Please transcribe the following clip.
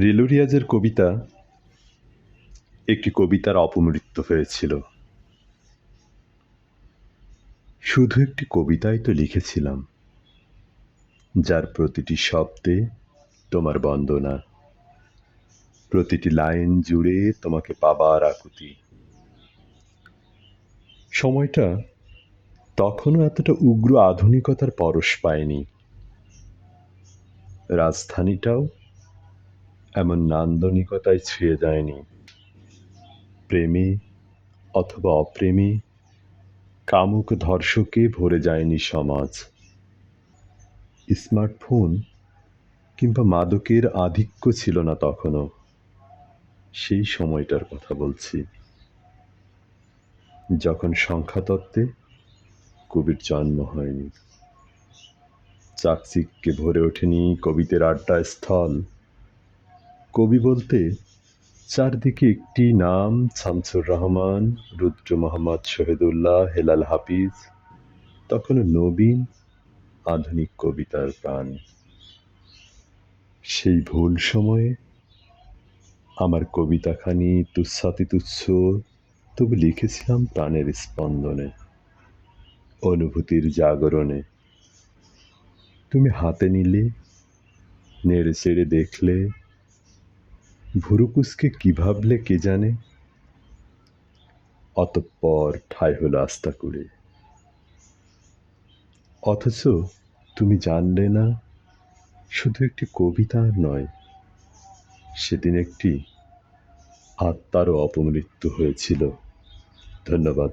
রেলু রিয়াজের কবিতা একটি কবিতার অপমৃত্যু হয়েছিল। শুধু একটি কবিতাই তো লিখেছিলাম, যার প্রতিটি শব্দে তোমার বন্দনা, প্রতিটি লাইন জুড়ে তোমাকে পাবার আকুতি। সময়টা তখনও এতটা উগ্র আধুনিকতার পরশ পায়নি। রাজধানীটাও এমন নান্দনিকতায় ছুঁয়ে যায়নি। প্রেমে অথবা অপ্রেমে, কামুক ধর্ষকে ভরে যায়নি সমাজ। স্মার্টফোন কিংবা মাদকের আধিক্য ছিল না তখনও। সেই সময়টার কথা বলছি। যখন সংখ্যাতত্ত্বে কবির জন্ম হয়নি। চাকচিককে ভরে ওঠেনি কবিদের আড্ডা স্থল কবি বলতে, চারদিকে একটি নাম, শামসুর রহমান, রুদ্র মোহাম্মদ শহীদুল্লাহ, হেলাল হাফিজ তখনও নবীন, আধুনিক কবিতার প্রাণ। সেই ভুল সময়ে আমার কবিতাখানি তুচ্ছাতি তুচ্ছ, তবু লিখেছিলাম প্রাণের স্পন্দনে, অনুভূতির জাগরণে। তুমি হাতে নিলে, নেড়ে চেড়ে দেখলে ভুরুকুসকে কি ভাবলে কে জানে? অতঃপর ঠাই হলো আস্তা করে। অথচ তুমি জানলে না, শুধু একটি কবিতা নয়, সেদিন একটি আত্মারও অপমৃত্যু হয়েছিল। ধন্যবাদ।